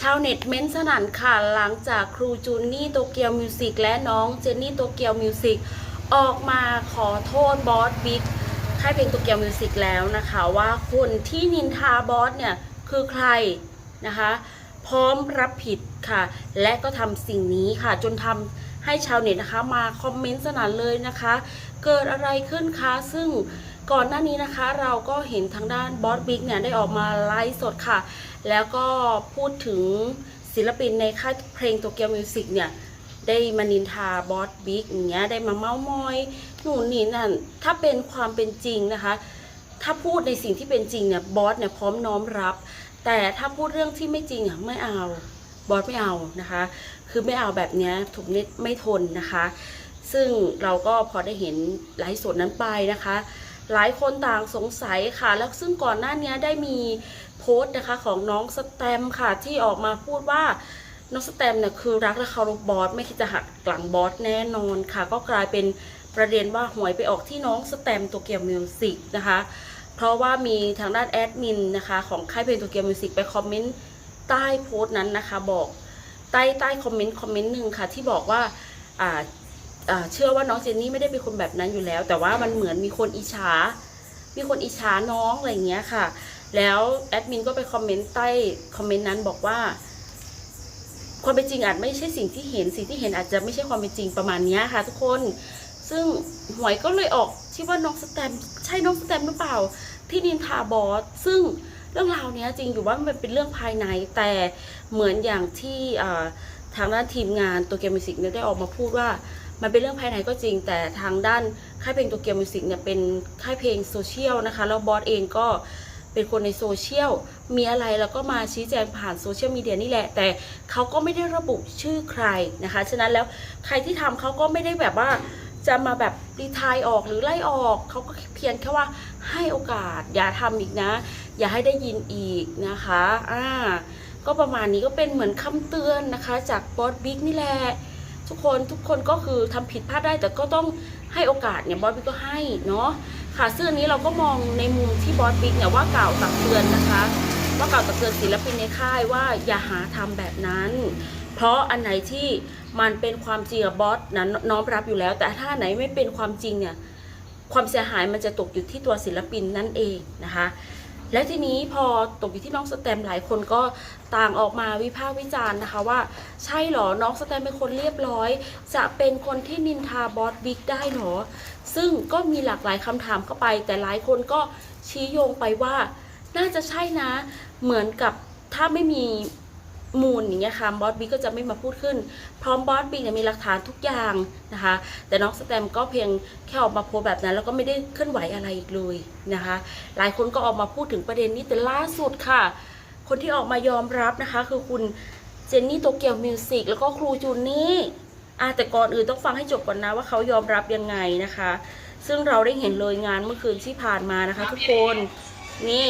ชาวเน็ตเม้นสนั่นค่ะหลังจากครูจูนี่โตเกียวมิวสิกและน้องเจนนี่โตเกียวมิวสิกออกมาขอโทษบอสบิ๊กค่ายเพลงโตเกียวมิวสิกแล้วนะคะ ว่าคนที่นินทาบอสเนี่ยคือใครนะคะ พร้อมรับผิดค่ะ และก็ทำสิ่งนี้ค่ะ จนทำให้ชาวเน็ตนะคะ มาคอมเมนต์สนั่นเลยนะคะ เกิดอะไรขึ้นคะซึ่งก่อนหน้านี้นะคะเราก็เห็นทางด้านบอสบิ๊กเนี่ยได้ออกมาไลฟ์สดค่ะ แล้วก็พูดถึงศิลปินในค่ายเพลงโตเกียวมิวสิกเนี่ยได้มานินทาบอสบิ๊กอย่างเงี้ยได้มาเม้ามอยหนูนี่นั่นถ้าเป็นความเป็นจริงนะคะ ถ้าพูดในสิ่งที่เป็นจริงเนี่ยบอสเนี่ยพร้อมน้อมรับ แต่ถ้าพูดเรื่องที่ไม่จริงอะไม่เอาบอสไม่เอานะคะ คือไม่เอาแบบเนี้ยถูกนิดไม่ทนนะคะ ซึ่งเราก็พอได้เห็นไลฟ์สดนั้นไปนะคะ หลายคนต่างสงสัยค่ะ แล้วซึ่งก่อนหน้านี้ได้มี โพสต์นะคะของน้องสแตมค่ะที่ออกมาพูดว่าน้องสแตมเนี่ยคือรักและเคารพบอสไม่คิดจะหักหลังบอสแน่นอนค่ะ ก็กลายเป็นประเด็นว่าหวยไปออกที่น้องสแตมป์โตเกียวมิวสิกนะคะ เพราะว่ามีทางด้านแอดมินนะคะของค่ายเพลงโตเกียวมิวสิกไปคอมเมนต์ใต้โพสต์นั้นนะคะ บอกใต้ใต้คอมเมนต์คอมเมนต์หนึ่งค่ะ ที่บอกว่าอ่าเชื่อว่าน้องเจนนี่ไม่ได้เป็นคนแบบนั้นอยู่แล้ว แต่ว่ามันเหมือนมีคนอิจฉามีคนอิจฉาน้องอะไรเงี้ยค่ะ แล้วแอดมินก็ไปคอมเมนต์ใต้คอมเมนต์นั้นบอกว่า ความเป็นจริงอาจไม่ใช่สิ่งที่เห็นสิ่งที่เห็นอาจจะไม่ใช่ความเป็นจริงประมาณนี้ค่ะ ทุกคน ซึ่งหวยก็เลยออกที่ว่าน้องสแตมใช่น้องสแตมหรือเปล่า ที่นินทาบอสซึ่งเรื่องราวเนี้ยจริงอยู่ว่ามันเป็นเรื่องภายในแต่เหมือนอย่างที่ทางด้านทีมงานตัวเกมมิวสิกเนี่ยได้ออกมาพูดว่ามันเป็นเรื่องภายในก็จริง แต่ทางด้านค่ายเพลงตัวเกียวมิวสิกเนี่ยเป็นค่ายเพลงโซเชียลนะคะ แล้วบอสเองก็ เป็นคนในโซเชียลมีอะไรแล้วก็มาชี้แจงผ่านโซเชียลมีเดียนี่แหละ แต่เขาก็ไม่ได้ระบุชื่อใครนะคะ ฉะนั้นแล้วใครที่ทำเขาก็ไม่ได้แบบว่าจะมาแบบรีทายออกหรือไล่ออก เขาก็เพียงแค่ว่าให้โอกาส อย่าทำอีกนะ อย่าให้ได้ยินอีกนะคะอ่าก็ประมาณนี้ก็เป็นเหมือนคำเตือนนะคะ จากบอสบิ๊กนี่แหละทุกคนทุกคนก็คือทำผิดพลาดได้แต่ก็ต้องให้โอกาสเนี่ยบอสบิ๊กก็ให้เนาะ ค่ะซึ่งอันนี้เราก็มองในมุมที่บอสบิ๊กเนี่ยว่ากล่าวตักเตือนนะคะ ว่ากล่าวตักเตือนศิลปินในค่ายว่าอย่าหาทำแบบนั้น เพราะอันไหนที่มันเป็นความจริงอะบอสนั้นน้อมรับอยู่แล้ว แต่ถ้าไหนไม่เป็นความจริงเนี่ยความเสียหายมันจะตกอยู่ที่ตัวศิลปินนั่นเองนะคะ และทีนี้พอตกอยู่ที่น้องสแตมหลายคนก็ต่างออกมาวิพากษ์วิจารณ์นะคะว่า ใช่เหรอน้องสแตมเป็นคนเรียบร้อย จะเป็นคนที่นินทาบอสบิ๊กได้เหรอ ซึ่งก็มีหลากหลายคำถามเข้าไป แต่หลายคนก็ชี้โยงไปว่า น่าจะใช่นะ เหมือนกับถ้าไม่มี มูลอย่างเงี้ยค่ะบอสบิ๊กก็จะไม่มาพูดขึ้น พร้อมบอสบิ๊กเนี่ยมีหลักฐานทุกอย่างนะคะ แต่น้องสแตมก็เพียงแค่ออกมาโพสแบบนั้น แล้วก็ไม่ได้เคลื่อนไหวอะไรอีกเลยนะคะ หลายคนก็ออกมาพูดถึงประเด็นนี้แต่ล่าสุดค่ะ คนที่ออกมายอมรับนะคะ คือคุณเจนนี่โตเกียวมิวสิกแล้วก็ครูจูนี่อะแต่ก่อนอื่นต้องฟังให้จบก่อนนะว่าเขายอมรับยังไงนะคะ ซึ่งเราได้เห็นเลยงานเมื่อคืนที่ผ่านมานะคะ ทุกคนนี่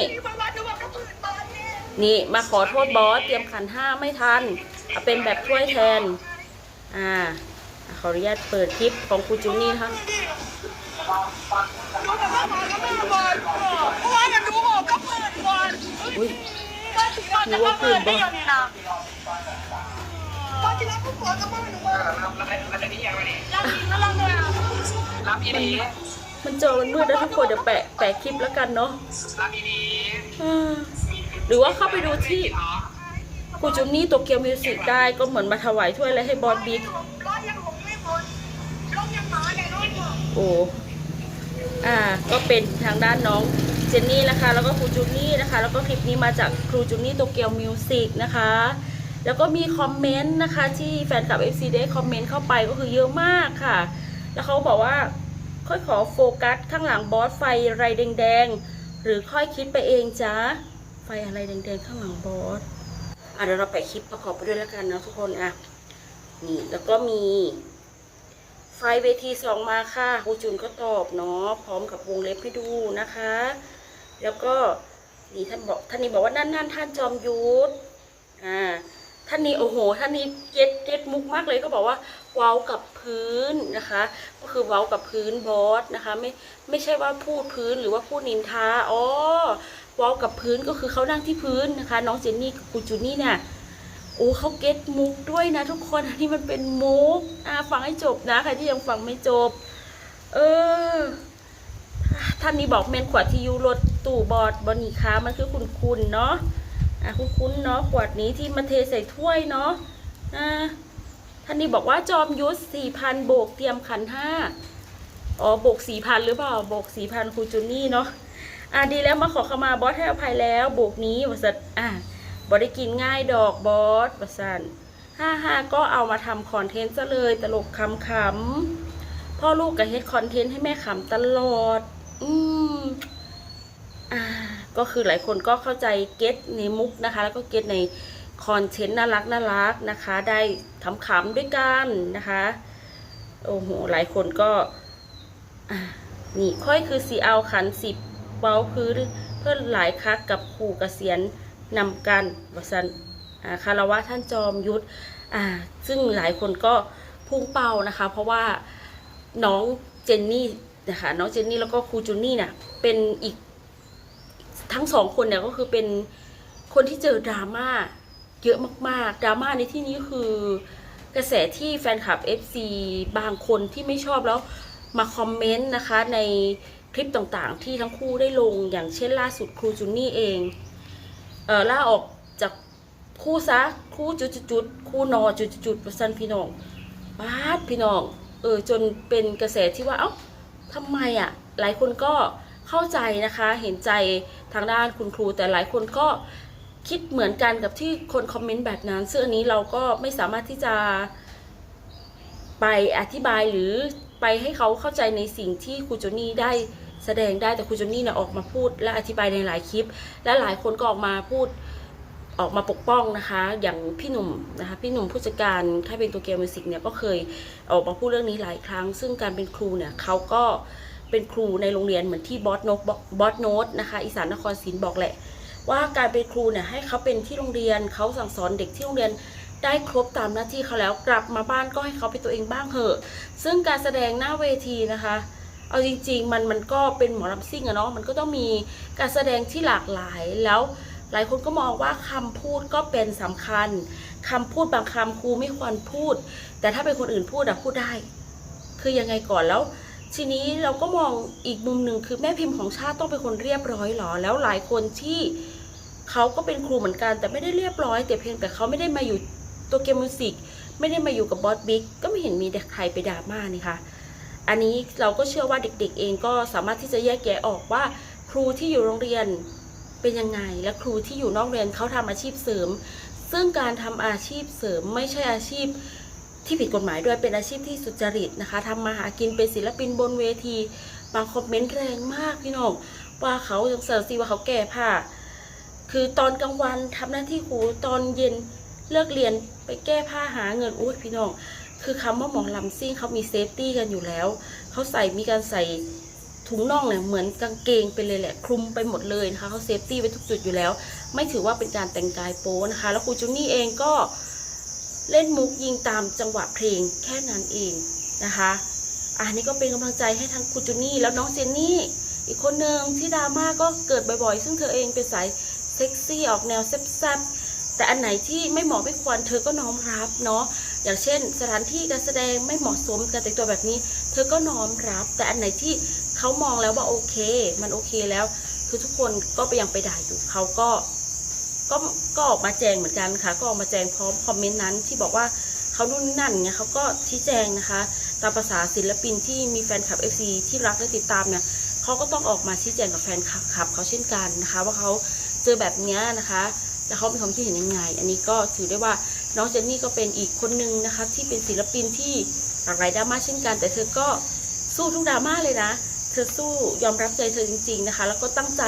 นี่มาขอโทษบอสเตรียมขันห้าไม่ทันเอาเป็นแบบถ้วยแทน อ่าขออนุญาตเปิดคลิปของครูจูนี่นะคะรู้แต่ว่าหมอก็ไม่บอลเพราะว่าจะดูหมอก็เปิดบอลอุ้ยก็จะมาเปิดได้ยังไงนะตอนที่แล้วผู้ปวดก็ไม่รู้ว่ารับรับรับนี้ยังไงนี่ยังกินแล้วลังเลยอะรับอีดีมันเจอมันมืดนะทุกคนเดี๋ยวแปะแปะคลิปแล้วกันเนาะรับอีดีอ่า หรือว่าเข้าไปดูที่ครูจูนี่โตเกียวมิวสิกได้ก็เหมือนมาถวายถ้วยอะไรให้บอสบิ๊กโอ้อ่าก็เป็นทางด้านน้องเจนนี่นะคะ แล้วก็ครูจูนี่นะคะ แล้วก็คลิปนี้มาจากครูจูนี่โตเกียวมิวสิกนะคะ แล้วก็มีคอมเมนต์นะคะที่แฟนคลับ FC ได้คอมเมนต์เข้าไปก็คือเยอะมากค่ะ แล้วเขาบอกว่า ค่อยขอโฟกัสข้างหลังบอสไฟไรแดงๆ หรือค่อยคิดไปเองจ้า ฟอะไรแดงๆข้างหลังบอสอะเดี๋ยวเราไปคลิปประกอบไปด้วยแล้วกันนะทุกคนอะนี่แล้วก็มี ไฟเวทีสองมาค่ะครูจุนก็ตอบเนาะพร้อมกับวงเล็บให้ดูนะคะ แล้วก็นี่ท่านบอกท่านนี้บอกว่านั่นนั่นท่านจอมยุทธอ่าท่านนี้โอ้โห ท่านนี้เก็ตเก็ตมุกมากเลยก็บอกว่าเว้ากับพื้นนะคะ ก็คือเว้ากับพื้นบอสนะคะ ไม่ไม่ใช่ว่าพูดพื้นหรือว่าพูดนินทาอ๋อ ว้ากับพื้นก็คือเขานั่งที่พื้นนะคะ น้องเจนนี่กับครูจูนี่เนี่ยโอ้เขาเก็ตมุกด้วยนะทุกคนอันนี้มันเป็นมุกอ่าฟังให้จบนะใครที่ยังฟังไม่จบ เออ ท่านนี้บอกเมนขวดที่ยูรถตู่บอดบอนีค้ามันคือคุณคุณเนาะอะคุณคุณเนาะขวดนี้ที่มาเทใส่ถ้วยเนาะอ่าท่านนี้บอกว่าจอมยุทธสี่พันโบกเตรียมขันห้าอ๋อโบกสี่พันหรือเปล่าโบกสี่พันครูจูนี่เนาะ อะดีแล้วมาขอขมาบอสให้อภัยแล้วโบกนี้วสัตอะบอได้กินง่ายดอกบอสวสันห้าห้าก็เอามาทำคอนเทนต์ซะเลยตลกคำขำพ่อลูกกับเฮ็ดคอนเทนต์ให้แม่ขำตลอด อืมอ่าก็คือหลายคนก็เข้าใจเก็ตในมุกนะคะ แล้วก็เก็ตในคอนเทนต์น่ารักน่ารักนะคะ ได้ขำด้วยกันนะคะโอ้โหหลายคนก็อ่านี่ค่อยคือสีเอาขันสิบ เว้าคือเพื่อนหลายคักกับขู่เกษียณนำกันวสันคารวะท่านจอมยุทธอ่าซึ่งหลายคนก็พุ่งเป้านะคะ เพราะว่าน้องเจนนี่นะคะน้องเจนนี่แล้วก็ครูจูนี่เนี่ยเป็นอีกทั้งสองคนเนี่ยก็คือเป็นคนที่เจอดราม่าเยอะมากๆดราม่าในที่นี้คือกระแสที่แฟนคลับ FC บางคนที่ไม่ชอบแล้วมาคอมเมนต์นะคะใน คลิปต่างๆ ที่ทั้งคู่ได้ลงอย่างเช่นล่าสุดครูจูนี่เองเออล่าออกจากคู่ซะคู่จุดๆๆคู่นอจุดๆๆประสันพี่น้องบาดพี่น้องเออจนเป็นกระแสที่ว่าเอ้าทำไมอะ หลายคนก็เข้าใจนะคะเห็นใจทางด้านคุณครู แต่หลายคนก็คิดเหมือนกันกับที่คนคอมเมนต์แบบนั้นซึ่งอันนี้เราก็ไม่สามารถที่จะ ไปอธิบายหรือไปให้เขาเข้าใจในสิ่งที่ครูโจนี่ได้แสดงได้แต่ครูโจนี่เนี่ยออกมาพูดและอธิบายในหลายคลิป และหลายคนก็ออกมาพูดออกมาปกป้องนะคะ อย่างพี่หนุ่มนะคะพี่หนุ่มผู้จัดการค่ายเพลงตัวเกมมิวสิกเนี่ยก็เคยออกมาพูดเรื่องนี้หลายครั้ง ซึ่งการเป็นครูเนี่ยเขาก็เป็นครูในโรงเรียนเหมือนที่บอสโนตบอสโนตนะคะอีสานนครศรีบอกแหละ ว่าการเป็นครูเนี่ยให้เขาเป็นที่โรงเรียนเขาสั่งสอนเด็กที่โรงเรียน ได้ครบตามหน้าที่เขาแล้วกลับมาบ้านก็ให้เขาเป็นตัวเองบ้างเถอะ ซึ่งการแสดงหน้าเวทีนะคะ เอาจริง ๆ มันมันก็เป็นหมอลำซิ่งอะเนาะมันก็ต้องมีการแสดงที่หลากหลายแล้วหลายคนก็มองว่าคำพูดก็เป็นสำคัญคำพูดบางคำครูไม่ควรพูด แต่ถ้าเป็นคนอื่นพูดอะพูดได้ คือยังไงก่อนแล้ว ทีนี้เราก็มองอีกมุมหนึ่งคือแม่พิมพ์ของชาติต้องเป็นคนเรียบร้อยหรอ แล้วหลายคนที่เขาก็เป็นครูเหมือนกัน แต่ไม่ได้เรียบร้อยแต่เพียงแต่เขาไม่ได้มาอยู่ ตัวเกมมิวสิกไม่ได้มาอยู่กับบอสบิ๊กก็ไม่เห็นมีใครไปด่าม่านี่ค่ะอันนี้เราก็เชื่อว่าเด็กๆ เองก็สามารถที่จะแยกแยะออกว่า ครูที่อยู่โรงเรียนเป็นยังไง และครูที่อยู่นอกเรียนเขาทำอาชีพเสริม ซึ่งการทำอาชีพเสริมไม่ใช่อาชีพที่ผิดกฎหมายด้วยเป็นอาชีพที่สุจริตนะคะทำมาหากินเป็นศิลปินบนเวทีบางคอมเมนต์แรงมากพี่น้องว่าเขายังเสิร์ฟซีว่าเขาแก่ผ้าคือตอนกลางวันทำหน้าที่ครูตอนเย็นเลิกเรียน ไปแก้ผ้าหาเงินอุ้ยพี่น้อง คือคำว่าหมอลำซิ่งเขามีเซฟตี้กันอยู่แล้ว เขาใส่มีการใส่ถุงน่องเนี่ยเหมือนกางเกงไปเลยแหละ คลุมไปหมดเลยนะคะเขาเซฟตี้ไว้ทุกจุดอยู่แล้ว ไม่ถือว่าเป็นการแต่งกายโป๊นะคะ แล้วครูจูนี่เองก็เล่นมุกยิงตามจังหวะเพลงแค่นั้นเองนะคะอันนี้ก็เป็นกำลังใจให้ทั้งครูจูนี่แล้วน้องเจนนี่ อีกคนหนึ่งที่ดราม่าก็เกิดบ่อยๆ ซึ่งเธอเองเป็นสายเซ็กซี่ออกแนวแซ่บๆ แต่อันไหนที่ไม่เหมาะไม่ควรเธอก็น้อมรับเนาะอย่างเช่น สถานที่การแสดงไม่เหมาะสมการแต่งตัวแบบนี้ เธอก็น้อมรับ แต่อันไหนที่เขามองแล้วว่าโอเค มันโอเคแล้ว คือทุกคนก็ไปยังไปด่าอยู่เขาก็ก็ก็ออกมาแจงเหมือนกันค่ะ ก็ออกมาแจงพร้อมคอมเมนต์นั้นที่บอกว่าเขานู่นนนั่นเนี่ยเขาก็ชี้แจงนะคะ ตามภาษาศิลปินที่มีแฟนคลับ FC ที่รักและติดตามเนี่ยเขาก็ต้องออกมาชี้แจงกับแฟนคลับเขาเช่นกันนะคะ ว่าเขาเจอแบบนี้นะคะ แล้วเขามีความคิดเห็นยังไง อันนี้ก็ถือได้ว่าน้องเจนนี่ก็เป็นอีกคนนึงนะคะ ที่เป็นศิลปินที่หลากหลายดราม่าเช่นกัน แต่เธอก็สู้ทุกดราม่าเลยนะ เธอสู้ยอมรับใจเธอจริง ๆนะคะ แล้วก็ตั้งใจ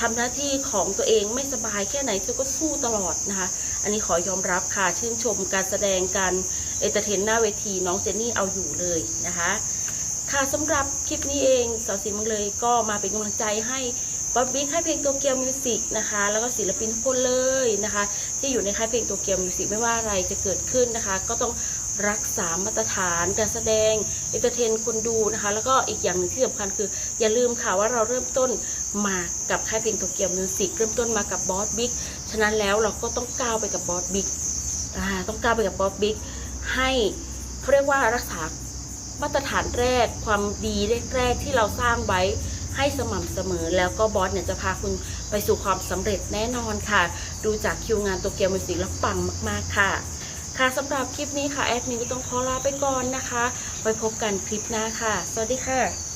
ทำหน้าที่ของตัวเองไม่สบายแค่ไหนเธอก็สู้ตลอดนะคะ อันนี้ขอยอมรับค่ะชื่นชมการแสดงการเอนเตอร์เทนหน้าเวทีน้องเจนนี่เอาอยู่เลยนะคะ ค่ะสำหรับคลิปนี้เองสาวสิมังเลยก็มาเป็นกำลังใจให้ บ๊อบบี้ค่ายเพลงโตเกียวมิวสิกนะคะ แล้วก็ศิลปินทุกคนเลยนะคะ ที่อยู่ในค่ายเพลงโตเกียวมิวสิกไม่ว่าอะไรจะเกิดขึ้นนะคะ ก็ต้องรักษามาตรฐานการแสดงเอนเตอร์เทนคนดูนะคะ แล้วก็อีกอย่างหนึ่งที่สำคัญคือ อย่าลืมค่ะว่าเราเริ่มต้นมากับค่ายเพลงโตเกียวมิวสิกเริ่มต้นมากับบอสบิ๊กฉะนั้นแล้วเราก็ต้องก้าวไปกับบอสบิ๊กต้องก้าวไปกับบอสบิ๊กให้เขาเรียกว่ารักษามาตรฐานแรกความดีแรกๆที่เราสร้างไว้ ให้สม่ำเสมอ แล้วก็บอสเนี่ยจะพาคุณไปสู่ความสำเร็จแน่นอนค่ะ ดูจากคิวงานโตเกียวมิวสิกแล้วปังมาก ๆ ค่ะค่ะสำหรับคลิปนี้ค่ะ แอดมินก็ต้องขอลาไปก่อนนะคะ ไว้พบกันคลิปหน้าค่ะ สวัสดีค่ะ